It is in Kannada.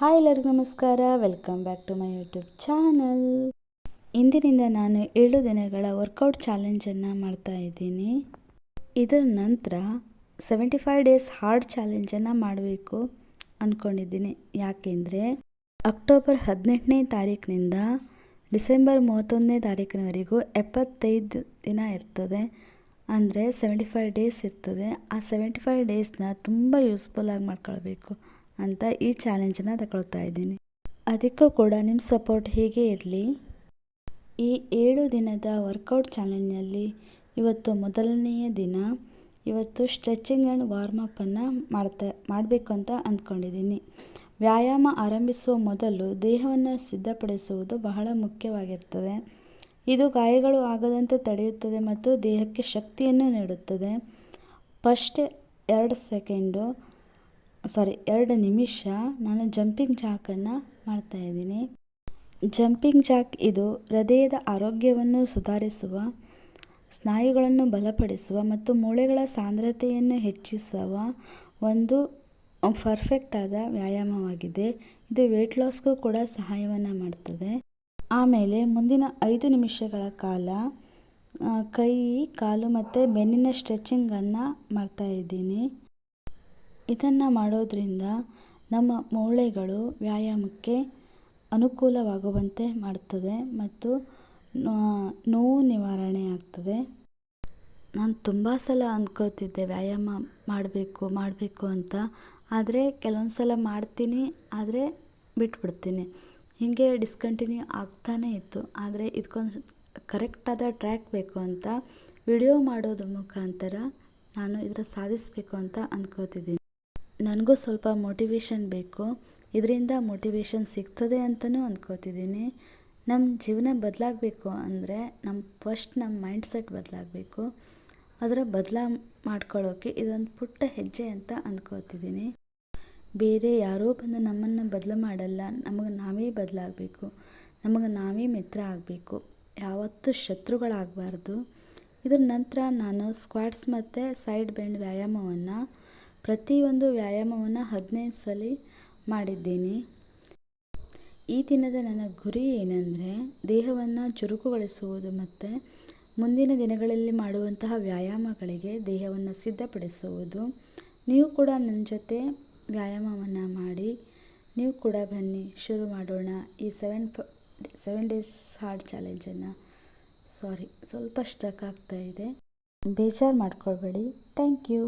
ಹಾಯ್ ಎಲ್ಲರಿಗೂ ನಮಸ್ಕಾರ. Welcome back to my YouTube channel ಇಂದಿನಿಂದ ನಾನು ಏಳು ದಿನಗಳ ವರ್ಕೌಟ್ ಚಾಲೆಂಜನ್ನು ಮಾಡ್ತಾ ಇದ್ದೀನಿ. ಇದರ ನಂತರ ಸೆವೆಂಟಿ ಫೈವ್ ಡೇಸ್ ಹಾರ್ಡ್ ಚಾಲೆಂಜನ್ನು ಮಾಡಬೇಕು ಅಂದ್ಕೊಂಡಿದ್ದೀನಿ ಯಾಕೆಂದರೆ ಅಕ್ಟೋಬರ್ ಹದಿನೆಂಟನೇ ತಾರೀಕಿನಿಂದ ಡಿಸೆಂಬರ್ ಮೂವತ್ತೊಂದನೇ ತಾರೀಕಿನವರೆಗೂ ಎಪ್ಪತ್ತೈದು ದಿನ ಇರ್ತದೆ. ಅಂದರೆ ಸೆವೆಂಟಿ ಫೈವ್ ಡೇಸ್ ಇರ್ತದೆ. ಆ ಸೆವೆಂಟಿ ಫೈವ್ ಡೇಸ್ನ ತುಂಬ ಯೂಸ್ಫುಲ್ಲಾಗಿ ಮಾಡ್ಕೊಳ್ಬೇಕು. ಅಂತ ಈ ಚಾಲೆಂಜನ್ನು ತಗೊಳ್ತಾ ಇದ್ದೀನಿ. ಅದಕ್ಕೂ ಕೂಡ ನಿಮ್ಮ ಸಪೋರ್ಟ್ ಹೀಗೆ ಇರಲಿ. ಈ ಏಳು ದಿನದ ವರ್ಕೌಟ್ ಚಾಲೆಂಜ್ನಲ್ಲಿ ಇವತ್ತು ಮೊದಲನೆಯ ದಿನ. ಇವತ್ತು ಸ್ಟ್ರೆಚಿಂಗ್ ಆ್ಯಂಡ್ ವಾರ್ಮಪ್ಪನ್ನು ಮಾಡ್ತಾ, ಮಾಡಬೇಕು ಅಂತ ಅಂದ್ಕೊಂಡಿದ್ದೀನಿ. ವ್ಯಾಯಾಮ ಆರಂಭಿಸುವ ಮೊದಲು ದೇಹವನ್ನು ಸಿದ್ಧಪಡಿಸುವುದು ಬಹಳ ಮುಖ್ಯವಾಗಿರ್ತದೆ. ಇದು ಗಾಯಗಳು ಆಗದಂತೆ ತಡೆಯುತ್ತದೆ ಮತ್ತು ದೇಹಕ್ಕೆ ಶಕ್ತಿಯನ್ನು ನೀಡುತ್ತದೆ. ಫಸ್ಟ್ ಎರಡು ಸೆಕೆಂಡು ಸಾರಿ ಎರಡು ನಿಮಿಷ ನಾನು ಜಂಪಿಂಗ್ ಜಾಕನ್ನು ಮಾಡ್ತಾಯಿದ್ದೀನಿ ಜಂಪಿಂಗ್ ಜಾಕ್ ಇದು ಹೃದಯದ ಆರೋಗ್ಯವನ್ನು ಸುಧಾರಿಸುವ, ಸ್ನಾಯುಗಳನ್ನು ಬಲಪಡಿಸುವ ಮತ್ತು ಮೂಳೆಗಳ ಸಾಂದ್ರತೆಯನ್ನು ಹೆಚ್ಚಿಸುವ ಒಂದು ಪರ್ಫೆಕ್ಟ್ ಆದ ವ್ಯಾಯಾಮವಾಗಿದೆ. ಇದು ವೆಯ್ಟ್ ಲಾಸ್ಗೂ ಕೂಡ ಸಹಾಯವನ್ನು ಮಾಡ್ತದೆ. ಆಮೇಲೆ ಮುಂದಿನ ಐದು ನಿಮಿಷಗಳ ಕಾಲ ಕೈ, ಕಾಲು ಮತ್ತು ಬೆನ್ನಿನ ಸ್ಟ್ರೆಚಿಂಗನ್ನು ಮಾಡ್ತಾಯಿದ್ದೀನಿ ಇದನ್ನು ಮಾಡೋದ್ರಿಂದ ನಮ್ಮ ಮೂಳೆಗಳು ವ್ಯಾಯಾಮಕ್ಕೆ ಅನುಕೂಲವಾಗುವಂತೆ ಮಾಡುತ್ತದೆ ಮತ್ತು ನೋವು ನಿವಾರಣೆ ಆಗ್ತದೆ. ನಾನು ತುಂಬ ಸಲ ಅಂದ್ಕೋತಿದ್ದೆ ವ್ಯಾಯಾಮ ಮಾಡಬೇಕು ಮಾಡಬೇಕು ಅಂತ. ಆದರೆ ಕೆಲವೊಂದು ಸಲ ಮಾಡ್ತೀನಿ, ಆದರೆ ಬಿಟ್ಬಿಡ್ತೀನಿ. ಹೀಗೆ ಡಿಸ್ಕಂಟಿನ್ಯೂ ಆಗ್ತಾನೆ ಇತ್ತು. ಆದರೆ ಇದಕ್ಕೊಂದು ಕರೆಕ್ಟಾದ ಟ್ರ್ಯಾಕ್ ಬೇಕು ಅಂತ ವಿಡಿಯೋ ಮಾಡೋದ್ರ ಮುಖಾಂತರ ನಾನು ಇದರ ಸಾಧಿಸಬೇಕು ಅಂತ ಅಂದ್ಕೋತಿದ್ದೀನಿ ನನಗೂ ಸ್ವಲ್ಪ ಮೋಟಿವೇಶನ್ ಬೇಕು. ಇದರಿಂದ ಮೋಟಿವೇಶನ್ ಸಿಗ್ತದೆ ಅಂತಲೂ ಅಂದ್ಕೋತಿದ್ದೀನಿ ನಮ್ಮ ಜೀವನ ಬದಲಾಗಬೇಕು ಅಂದರೆ ನಮ್ಮ ಫಸ್ಟ್ ನಮ್ಮ ಮೈಂಡ್ ಸೆಟ್ ಬದಲಾಗಬೇಕು. ಅದರ ಬದಲಾ ಮಾಡ್ಕೊಳ್ಳೋಕೆ ಇದೊಂದು ಪುಟ್ಟ ಹೆಜ್ಜೆ ಅಂತ ಅಂದ್ಕೋತಿದ್ದೀನಿ ಬೇರೆ ಯಾರೋ ಬಂದು ನಮ್ಮನ್ನು ಬದಲು ಮಾಡಲ್ಲ. ನಮಗೆ ನಾವೇ ಬದಲಾಗಬೇಕು. ನಮಗೆ ನಾವೇ ಮಿತ್ರ ಆಗಬೇಕು. ಯಾವತ್ತೂ ಶತ್ರುಗಳಾಗಬಾರ್ದು. ಇದರ ನಂತರ ನಾನು ಸ್ಕ್ವಾಟ್ಸ್ ಮತ್ತು ಸೈಡ್ ಬೆಂಡ್ ವ್ಯಾಯಾಮವನ್ನು ಪ್ರತಿಯೊಂದು ವ್ಯಾಯಾಮವನ್ನು ಹದಿನೈದು ಸಲ ಮಾಡಿದ್ದೀನಿ. ಈ ದಿನದ ನನ್ನ ಗುರಿ ಏನಂದರೆ, ದೇಹವನ್ನು ಚುರುಕುಗೊಳಿಸುವುದು ಮತ್ತು ಮುಂದಿನ ದಿನಗಳಲ್ಲಿ ಮಾಡುವಂತಹ ವ್ಯಾಯಾಮಗಳಿಗೆ ದೇಹವನ್ನು ಸಿದ್ಧಪಡಿಸುವುದು. ನೀವು ಕೂಡ ನನ್ನ ಜೊತೆ ವ್ಯಾಯಾಮವನ್ನು ಮಾಡಿ, ನೀವು ಕೂಡ ಬನ್ನಿ, ಶುರು ಮಾಡೋಣ. ಈ ಸೆವೆನ್ ಸೆವೆನ್ ಡೇಸ್ ಹಾರ್ಡ್ ಚಾಲೆಂಜನ್ನು ಸಾರಿ ಸ್ವಲ್ಪ ಸ್ಟ್ರಕ್ ಇದೆ. ಬೇಜಾರು ಮಾಡ್ಕೊಳ್ಬೇಡಿ ಥ್ಯಾಂಕ್ ಯು